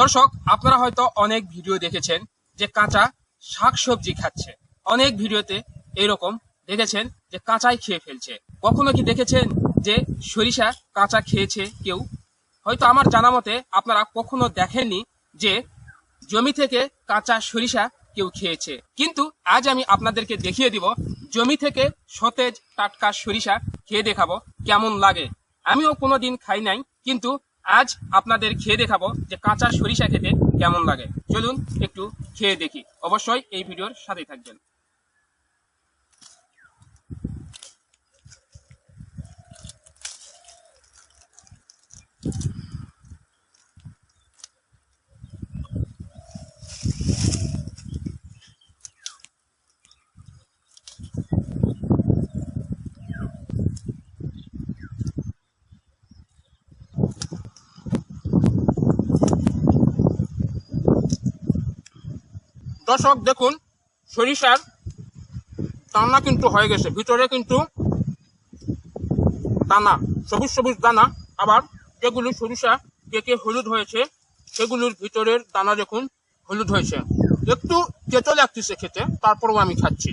দর্শক, আপনারা হয়তো অনেক ভিডিও দেখেছেন যে কাঁচা শাকসবজি খাচ্ছে। অনেক ভিডিওতে এরকম দেখেছেন যে কাঁচাই খেয়ে ফেলছে। কখনো কি দেখেছেন যে সরিষা কাঁচা খেয়েছে কেউ? হয়তো আমার জানা মতে আপনারা কখনো দেখেননি যে জমি থেকে কাঁচা সরিষা কেউ খেয়েছে। কিন্তু আজ আমি আপনাদেরকে দেখিয়ে দিব জমি থেকে সতেজ টাটকা সরিষা খেয়ে দেখাবো কেমন লাগে। আমিও কোনোদিন খাই নাই, কিন্তু আজ আপনাদের খেয়ে দেখাবো যে কাঁচা সরিষা খেতে কেমন লাগে। চলুন একটু খেয়ে দেখি। অবশ্যই এই ভিডিওর সাথে থাকবেন। দর্শক, দেখুন, সরিষার দানা কিন্তু হয়ে গেছে। ভিতরে কিন্তু দানা, সবুজ সবুজ দানা। আবার যেগুলো সরিষা কেকে হলুদ হয়েছে, সেগুলোর ভিতরের দানা দেখুন, হলুদ হয়েছে। একটু তেতো লাগতেছে খেতে তারপরেও আমি খাচ্ছি।